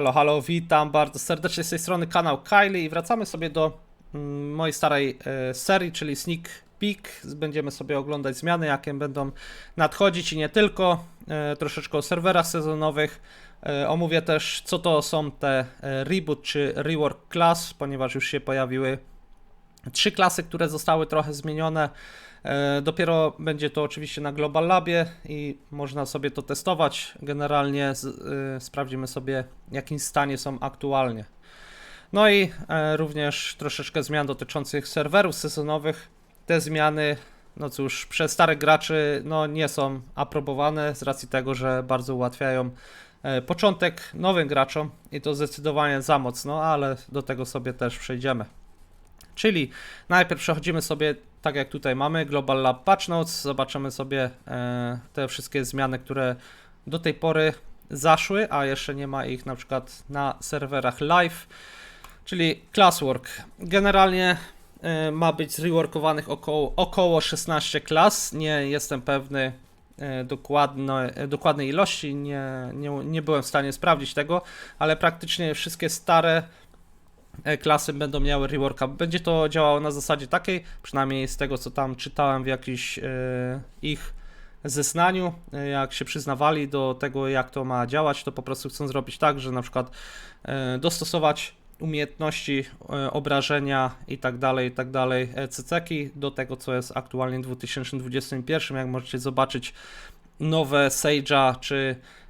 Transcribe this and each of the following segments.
Halo, halo, witam bardzo serdecznie z tej strony kanał Kylie i wracamy sobie do mm, mojej starej e, serii, czyli Sneak Peek. Będziemy sobie oglądać zmiany, jakie będą nadchodzić i nie tylko. E, troszeczkę o serwerach sezonowych. E, omówię też, co to są te reboot czy rework class, ponieważ już się pojawiły trzy klasy, które zostały trochę zmienione. E, Dopiero będzie to oczywiście na Global Labie i można sobie to testować. Generalnie z, y, sprawdzimy sobie, w jakim stanie są aktualnie. No i e, również troszeczkę zmian dotyczących serwerów sezonowych. Te zmiany, no cóż, przez starych graczy no, nie są aprobowane z racji tego, że bardzo ułatwiają e, początek nowym graczom i to zdecydowanie za mocno, ale do tego sobie też przejdziemy. Czyli najpierw przechodzimy sobie, tak jak tutaj mamy, Global Lab Patch Notes, zobaczymy sobie e, te wszystkie zmiany, które do tej pory zaszły, a jeszcze nie ma ich na przykład na serwerach live, czyli Classwork. Generalnie e, ma być zreworkowanych około, około 16 klas, nie jestem pewny e, dokładno, e, dokładnej ilości, nie, nie, nie byłem w stanie sprawdzić tego, ale praktycznie wszystkie stare klasy będą miały reworka. Będzie to działało na zasadzie takiej, przynajmniej z tego co tam czytałem w jakimś e, ich zeznaniu, e, jak się przyznawali do tego, jak to ma działać, to po prostu chcą zrobić tak, że na przykład e, dostosować umiejętności e, obrażenia i tak dalej, i tak dalej, e, CCki do tego, co jest aktualnie w 2021. Jak możecie zobaczyć, nowe Sage'a czy e,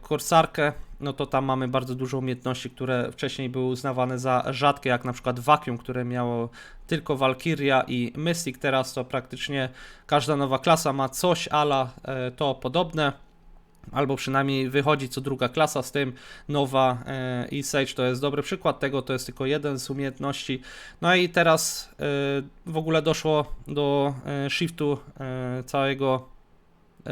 Korsarkę, no to tam mamy bardzo dużo umiejętności, które wcześniej były uznawane za rzadkie, jak na przykład Vacuum, które miało tylko Valkyria i Mystic. Teraz to praktycznie każda nowa klasa ma coś ala e, to podobne. Albo przynajmniej wychodzi co druga klasa z tym, nowa e, i Sage to jest dobry przykład tego, to jest tylko jeden z umiejętności. No i teraz e, w ogóle doszło do e, shiftu e, całego e,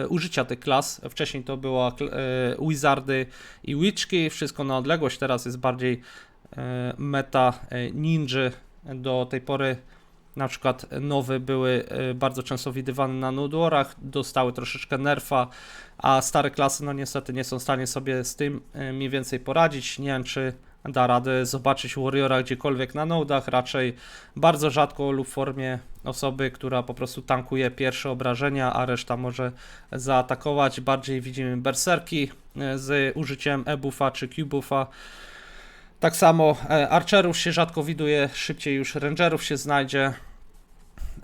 użycia tych klas. Wcześniej to była e, Wizardy i Witchki, wszystko na odległość, teraz jest bardziej e, meta e, ninja. Do tej pory na przykład nowe były e, bardzo często widywane na Nudorach, dostały troszeczkę nerfa, a stare klasy no niestety nie są w stanie sobie z tym e, mniej więcej poradzić. Nie wiem czy da radę zobaczyć Warriora gdziekolwiek na nodach, raczej bardzo rzadko lub w formie osoby, która po prostu tankuje pierwsze obrażenia, a reszta może zaatakować. Bardziej widzimy berserki e, z użyciem e-buffa czy q-buffa. Tak samo e, archerów się rzadko widuje, szybciej już rangerów się znajdzie.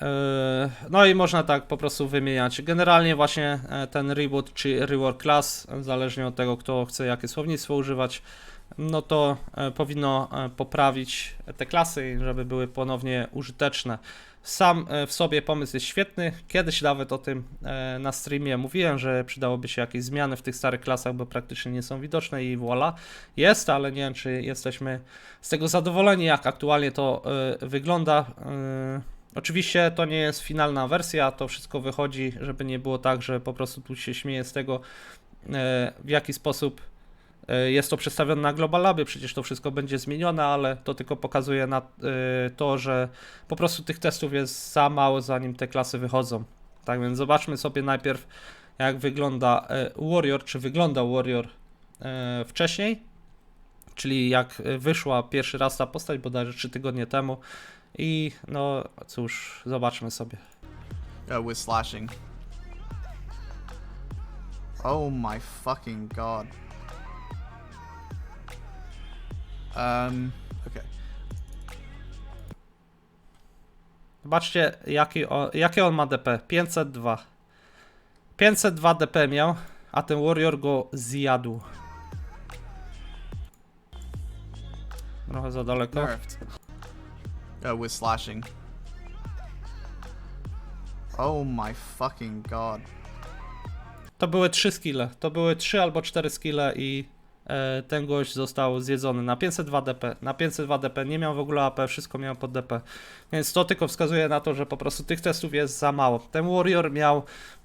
E, No i można tak po prostu wymieniać. Generalnie właśnie ten reboot czy rework class, zależnie od tego kto chce jakie słownictwo używać, no to e, powinno e, poprawić te klasy, żeby były ponownie użyteczne. Sam e, w sobie pomysł jest świetny. Kiedyś nawet o tym na streamie mówiłem, że przydałoby się jakieś zmiany w tych starych klasach, bo praktycznie nie są widoczne i voila, jest, ale nie wiem, czy jesteśmy z tego zadowoleni, jak aktualnie to wygląda. Oczywiście to nie jest finalna wersja, to wszystko wychodzi, żeby nie było tak, że po prostu tu się śmieje z tego, w jaki sposób jest to przedstawione na Global Labie, przecież to wszystko będzie zmienione, ale to tylko pokazuje na e, to, że po prostu tych testów jest za mało, zanim te klasy wychodzą. Tak więc zobaczmy sobie najpierw, jak wygląda e, Warrior, czy wygląda Warrior e, wcześniej, czyli jak e, wyszła pierwszy raz ta postać, bodajże 3 tygodnie temu. I no cóż, zobaczmy sobie. uh, with slashing. Oh my fucking god. Um, okay. Zobaczcie, jaki on, jakie on ma DP. 502. 502 DP miał, a ten Warrior go zjadł. Trochę za daleko. Nerfed. Uh, with slashing. Oh my fucking god. To były 3 skille. To były 3 albo 4 skille i ten gość został zjedzony na 502 DP. Na 502 DP nie miał w ogóle AP, wszystko miał pod DP. Więc to tylko wskazuje na to, że po prostu tych testów jest za mało. Ten Warrior miał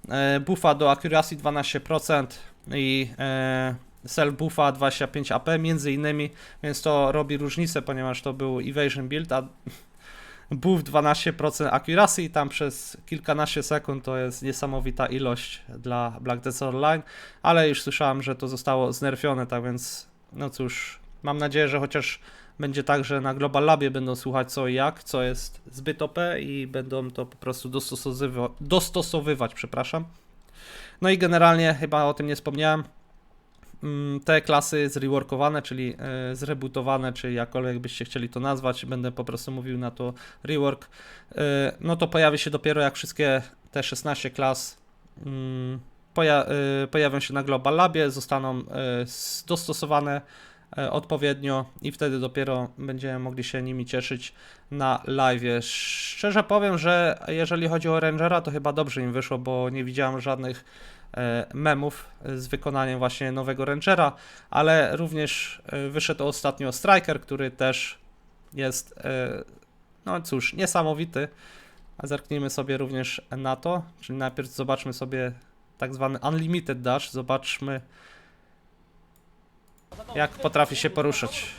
e, buffa do accuracy 12% i e, cell buffa 25 AP między innymi, więc to robi różnicę, ponieważ to był evasion build, a buff 12% accuracy i tam przez kilkanaście sekund to jest niesamowita ilość dla Black Death Online, ale już słyszałem, że to zostało znerfione, tak więc no cóż, mam nadzieję, że chociaż będzie tak, że na Global Labie będą słuchać co i jak, co jest zbyt OP i będą to po prostu dostosowywa- dostosowywać, przepraszam. No i generalnie, chyba o tym nie wspomniałem, te klasy zreworkowane, czyli e, zrebootowane, czy jakkolwiek byście chcieli to nazwać, będę po prostu mówił na to rework, e, no to pojawi się dopiero jak wszystkie te 16 klas mm, e, pojawią się na Global Labie, zostaną dostosowane odpowiednio i wtedy dopiero będziemy mogli się nimi cieszyć na live. Szczerze powiem, że jeżeli chodzi o Rangera, to chyba dobrze im wyszło, bo nie widziałem żadnych memów z wykonaniem właśnie nowego Rangera, ale również e, wyszedł ostatnio Striker, który też jest, e, no cóż, niesamowity. Zerknijmy sobie również na to, czyli najpierw zobaczmy sobie tak zwany Unlimited Dash, zobaczmy jak potrafi się poruszać.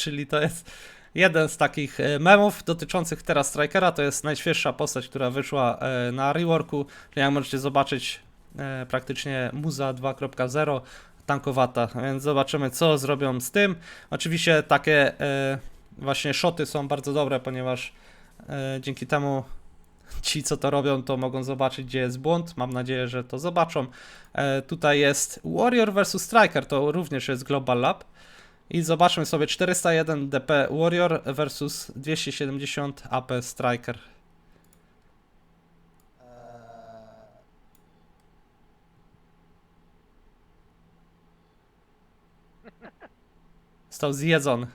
Czyli to jest jeden z takich e, memów dotyczących teraz Strikera. To jest najświeższa postać, która wyszła e, na reworku. Jak możecie zobaczyć, e, praktycznie Muza 2.0 tankowata, więc zobaczymy co zrobią z tym. Oczywiście takie właśnie shoty są bardzo dobre, ponieważ dzięki temu ci co to robią to mogą zobaczyć gdzie jest błąd. Mam nadzieję, że to zobaczą. E, tutaj jest Warrior vs Striker, to również jest Global Lab. I zobaczmy sobie 401 DP Warrior versus 270 AP Striker. Został zjedzony.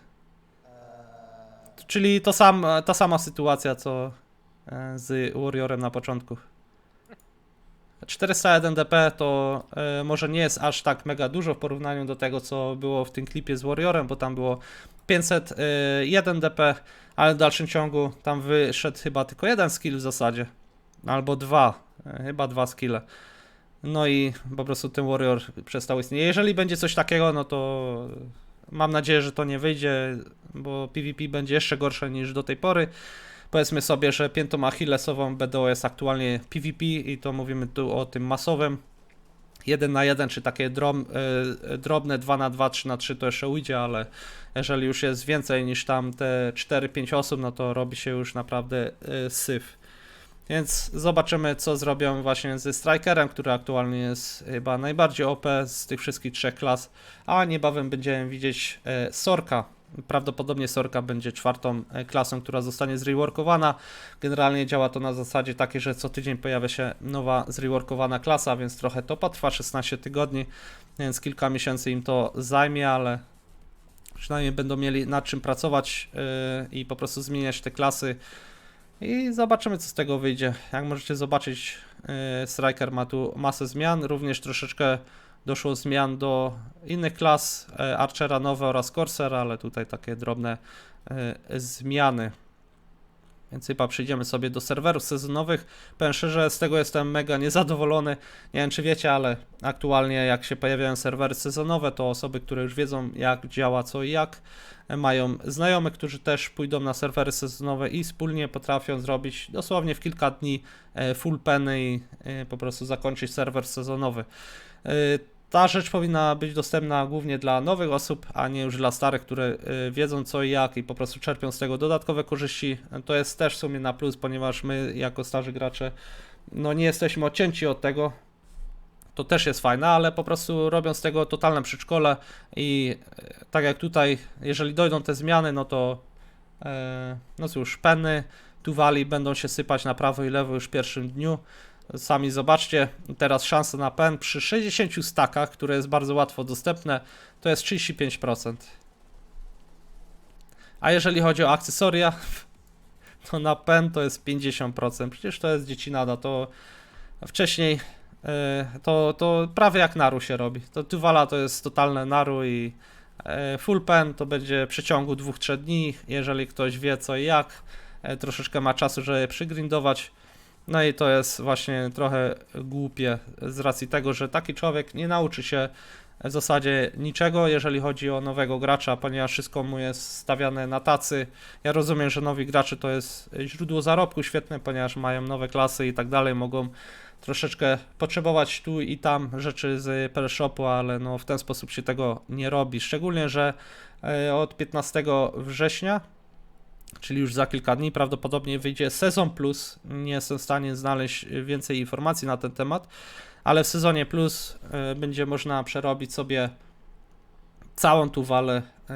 Czyli to sam, ta sama sytuacja co e, z Warriorem na początku. 401 DP to e, może nie jest aż tak mega dużo w porównaniu do tego, co było w tym klipie z Warriorem, bo tam było 501 DP, ale w dalszym ciągu tam wyszedł chyba tylko jeden skill w zasadzie, albo dwa, e, chyba dwa skille. No i po prostu ten Warrior przestał istnieć. Jeżeli będzie coś takiego, no to mam nadzieję, że to nie wyjdzie, bo PvP będzie jeszcze gorsze niż do tej pory. Powiedzmy sobie, że piętą achillesową BDO jest aktualnie PvP i to mówimy tu o tym masowym. 1 na 1 czy takie drob, y, drobne 2 na 2 3 na 3 to jeszcze ujdzie, ale jeżeli już jest więcej niż tam te 4-5 osób, no to robi się już naprawdę y, syf. Więc zobaczymy, co zrobią właśnie ze Strikerem, który aktualnie jest chyba najbardziej OP z tych wszystkich trzech klas, a niebawem będziemy widzieć e, Sorka. Prawdopodobnie Sorka będzie czwartą e, klasą, która zostanie zreworkowana. Generalnie działa to na zasadzie takiej, że co tydzień pojawia się nowa zreworkowana klasa, więc trochę to potrwa 16 tygodni, więc kilka miesięcy im to zajmie, ale przynajmniej będą mieli nad czym pracować e, i po prostu zmieniać te klasy. I zobaczymy, co z tego wyjdzie. Jak możecie zobaczyć, yy, Striker ma tu masę zmian, również troszeczkę doszło zmian do innych klas, yy, Archera nowe oraz Corsair, ale tutaj takie drobne yy, zmiany. Więc chyba przejdziemy sobie do serwerów sezonowych. Powiem szczerze, z tego jestem mega niezadowolony. Nie wiem, czy wiecie, ale aktualnie jak się pojawiają serwery sezonowe, to osoby, które już wiedzą, jak działa co i jak, mają znajomych, którzy też pójdą na serwery sezonowe i wspólnie potrafią zrobić dosłownie w kilka dni e, full penny i e, po prostu zakończyć serwer sezonowy. Ta rzecz powinna być dostępna głównie dla nowych osób, a nie już dla starych, które e, wiedzą co i jak i po prostu czerpią z tego dodatkowe korzyści. To jest też w sumie na plus, ponieważ my jako starzy gracze no nie jesteśmy odcięci od tego, to też jest fajne, ale po prostu robią z tego totalne przedszkole i e, tak jak tutaj, jeżeli dojdą te zmiany, no to e, no cóż, penny tuwali będą się sypać na prawo i lewo już w pierwszym dniu. Sami zobaczcie, teraz szansa na pen przy 60 stakach, które jest bardzo łatwo dostępne, to jest 35%. A jeżeli chodzi o akcesoria, to na pen to jest 50%. Przecież to jest dziecinada, to wcześniej e, to, to prawie jak naru się robi. To Tuwala to jest totalne naru i e, full pen to będzie w przeciągu 2-3 dni, jeżeli ktoś wie co i jak, e, troszeczkę ma czasu, żeby przygrindować, No i to jest właśnie trochę głupie z racji tego, że taki człowiek nie nauczy się w zasadzie niczego, jeżeli chodzi o nowego gracza, ponieważ wszystko mu jest stawiane na tacy. Ja rozumiem, że nowi gracze to jest źródło zarobku świetne, ponieważ mają nowe klasy i tak dalej, mogą troszeczkę potrzebować tu i tam rzeczy z PL Shopu, ale no w ten sposób się tego nie robi. Szczególnie, że e, od 15 września, czyli już za kilka dni, prawdopodobnie wyjdzie Sezon Plus. Nie jestem w stanie znaleźć więcej informacji na ten temat, ale w Sezonie Plus e, będzie można przerobić sobie całą tu walę e,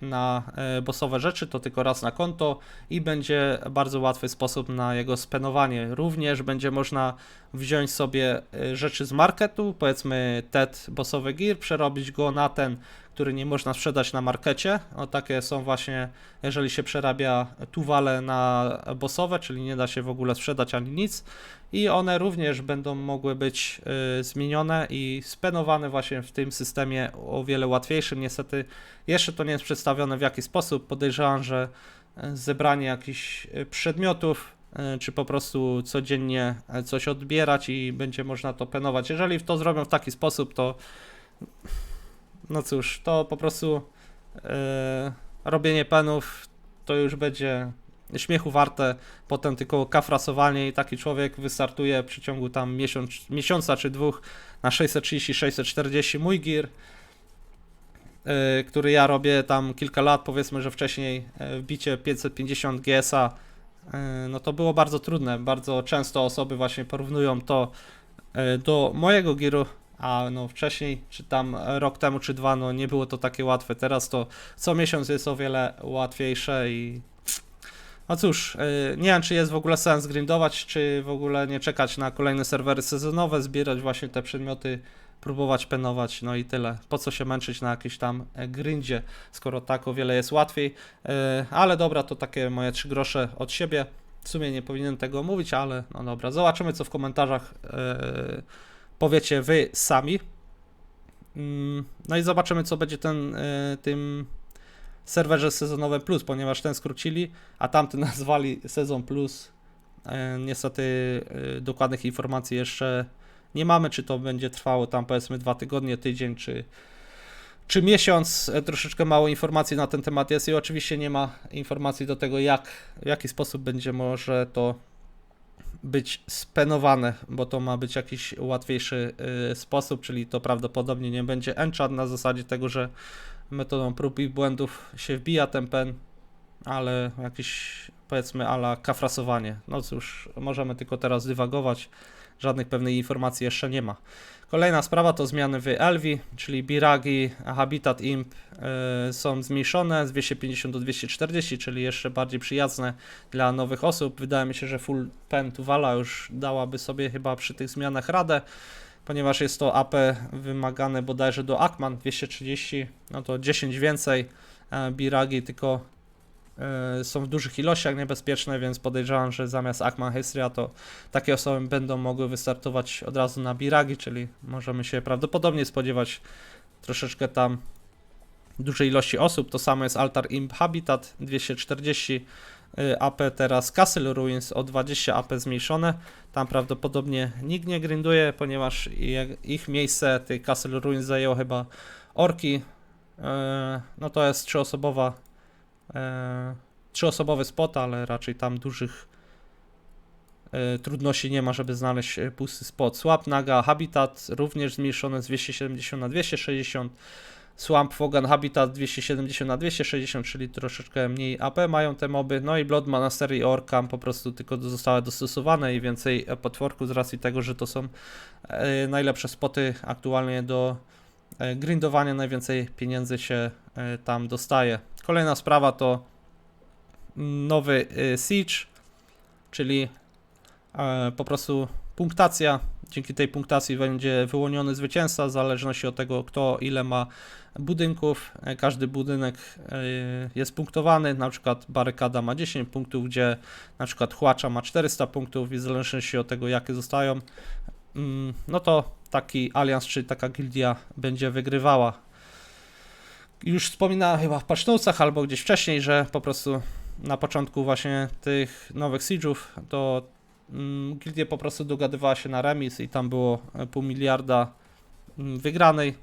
na e, bossowe rzeczy, to tylko raz na konto i będzie bardzo łatwy sposób na jego spenowanie. Również będzie można wziąć sobie e, rzeczy z marketu, powiedzmy TED bossowy gear, przerobić go na ten, który nie można sprzedać na markecie. O takie są właśnie, jeżeli się przerabia tuwale na bossowe, czyli nie da się w ogóle sprzedać ani nic. I one również będą mogły być y, zmienione i spenowane właśnie w tym systemie o wiele łatwiejszym. Niestety jeszcze to nie jest przedstawione w jaki sposób. Podejrzewam, że y, zebranie jakichś y, przedmiotów y, czy po prostu codziennie coś odbierać i będzie można to penować. Jeżeli to zrobią w taki sposób, to no cóż, to po prostu robienie penów to już będzie śmiechu warte, potem tylko kafrasowanie i taki człowiek wystartuje w przeciągu tam miesiąc, miesiąca czy dwóch na 630-640 mój gear, e, który ja robię tam kilka lat, powiedzmy, że wcześniej wbicie 550 GSA no to było bardzo trudne, bardzo często osoby właśnie porównują to e, do mojego gearu, a no wcześniej, czy tam rok temu, czy dwa, no nie było to takie łatwe. Teraz to co miesiąc jest o wiele łatwiejsze i no cóż, yy, nie wiem, czy jest w ogóle sens grindować, czy w ogóle nie czekać na kolejne serwery sezonowe, zbierać właśnie te przedmioty, próbować penować, no i tyle. Po co się męczyć na jakimś tam e, grindzie, skoro tak o wiele jest łatwiej. Yy, ale dobra, to takie moje trzy grosze od siebie. W sumie nie powinienem tego mówić, ale no dobra, zobaczymy co w komentarzach yy, powiecie wy sami. Mm, No i zobaczymy, co będzie ten, y, tym serwerze sezonowym plus, ponieważ ten skrócili, a tamty nazwali sezon plus. Y, Niestety y, dokładnych informacji jeszcze nie mamy, czy to będzie trwało tam powiedzmy dwa tygodnie, tydzień, czy, czy miesiąc. Y, Troszeczkę mało informacji na ten temat jest i oczywiście nie ma informacji do tego, jak, w jaki sposób będzie może to być spenowane, bo to ma być jakiś łatwiejszy y, sposób, czyli to prawdopodobnie nie będzie enchant na zasadzie tego, że metodą prób i błędów się wbija ten pen, ale jakiś powiedzmy ala kafrasowanie. No cóż, możemy tylko teraz dywagować, żadnych pewnej informacji jeszcze nie ma. Kolejna sprawa to zmiany w Elvi, czyli Biragi, Habitat Imp y, są zmniejszone z 250 do 240, czyli jeszcze bardziej przyjazne dla nowych osób. Wydaje mi się, że Full Pen Tuvala już dałaby sobie chyba przy tych zmianach radę, ponieważ jest to AP wymagane bodajże do Akman 230, no to 10 więcej. E, Biragi tylko e, są w dużych ilościach niebezpieczne, więc podejrzewam, że zamiast Akman Hystria to takie osoby będą mogły wystartować od razu na Biragi, czyli możemy się prawdopodobnie spodziewać troszeczkę tam dużej ilości osób. To samo jest Altar Imp Habitat 240 y, AP, teraz Castle Ruins o 20 AP zmniejszone. Tam prawdopodobnie nikt nie grinduje, ponieważ ich miejsce tych Castle Ruins zajęło chyba Orki. Y, No to jest trzyosobowa e, trzyosobowy spot, ale raczej tam dużych trudności nie ma, żeby znaleźć pusty spot. Swap Naga Habitat również zmniejszone z 270 na 260. Swamp Fogan Habitat 270 na 260, czyli troszeczkę mniej AP mają te moby. No i Blood Monastery i Orkam po prostu tylko zostały dostosowane i więcej e, potworków z racji tego, że to są e, najlepsze spoty aktualnie do e, grindowania. Najwięcej pieniędzy się tam dostaje. Kolejna sprawa to nowy e, Siege, czyli po prostu punktacja. Dzięki tej punktacji będzie wyłoniony zwycięzca, w zależności od tego, kto ile ma budynków. Każdy budynek e, jest punktowany, na przykład barykada ma 10 punktów, gdzie na przykład Chłacza ma 400 punktów i w zależności od tego, jakie zostają, mm, no to taki alians czy taka gildia będzie wygrywała. Już wspominałem chyba w patchnotesach albo gdzieś wcześniej, że po prostu na początku właśnie tych nowych siege'ów to gildia po prostu dogadywała się na remis i tam było e, pół miliarda mm, wygranej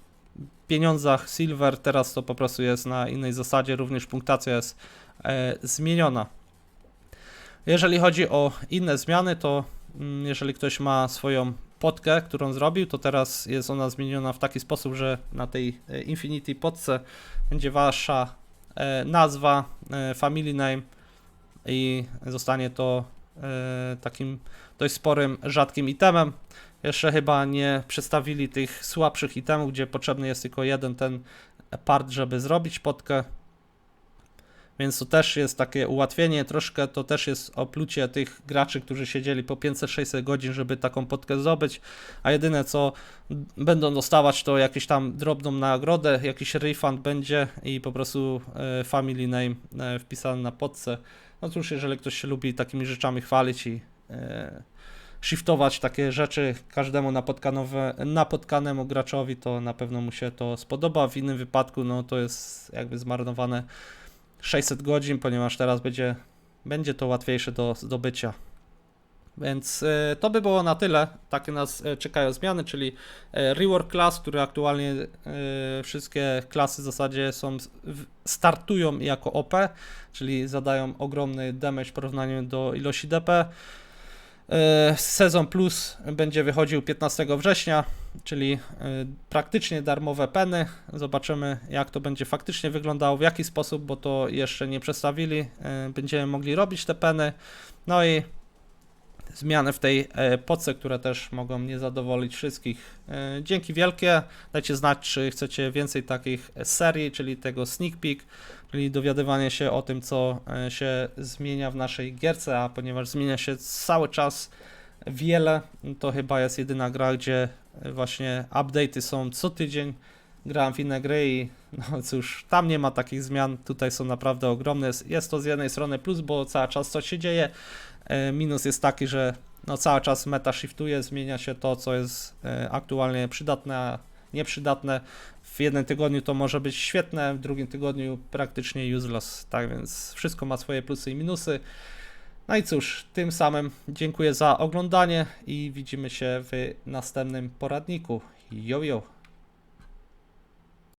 pieniądzach silver, teraz to po prostu jest na innej zasadzie, również punktacja jest e, zmieniona. Jeżeli chodzi o inne zmiany, to mm, jeżeli ktoś ma swoją podkę, którą zrobił, to teraz jest ona zmieniona w taki sposób, że na tej e, Infinity podce będzie wasza nazwa, family name i zostanie to takim dość sporym, rzadkim itemem. Jeszcze chyba nie przedstawili tych słabszych itemów, gdzie potrzebny jest tylko jeden ten part, żeby zrobić podkę. Więc to też jest takie ułatwienie, troszkę to też jest oplucie tych graczy, którzy siedzieli po 500-600 godzin, żeby taką podkę zdobyć, a jedyne co będą dostawać to jakąś tam drobną nagrodę, jakiś refund będzie i po prostu e, family name e, wpisany na podce. No cóż, jeżeli ktoś się lubi takimi rzeczami chwalić i e, shiftować takie rzeczy każdemu napotkanemu graczowi, to na pewno mu się to spodoba. W innym wypadku, no to jest jakby zmarnowane 600 godzin, ponieważ teraz będzie, będzie to łatwiejsze do zdobycia. Więc e, to by było na tyle. Takie nas e, czekają zmiany, czyli e, rework class, które aktualnie wszystkie klasy w zasadzie są startują jako OP, czyli zadają ogromny damage w porównaniu do ilości DP. Sezon Plus będzie wychodził 15 września, czyli praktycznie darmowe peny. Zobaczymy, jak to będzie faktycznie wyglądało, w jaki sposób, bo to jeszcze nie przedstawili. E, Będziemy mogli robić te peny. No i zmiany w tej e, podce, które też mogą nie zadowolić wszystkich. E, Dzięki wielkie. Dajcie znać, czy chcecie więcej takich serii, czyli tego sneak peek, czyli dowiadywanie się o tym, co e, się zmienia w naszej gierce, a ponieważ zmienia się cały czas wiele, to chyba jest jedyna gra, gdzie właśnie update'y są co tydzień. Grałem w inne gry i no cóż, tam nie ma takich zmian, tutaj są naprawdę ogromne. Jest- to z jednej strony plus, bo cały czas coś się dzieje, Minus jest taki, że no cały czas meta shiftuje, zmienia się to, co jest e, aktualnie przydatne, a nieprzydatne. W jednym tygodniu to może być świetne, w drugim tygodniu praktycznie useless. Tak więc wszystko ma swoje plusy i minusy. No i cóż, tym samym dziękuję za oglądanie i widzimy się w następnym poradniku. Jo, jo.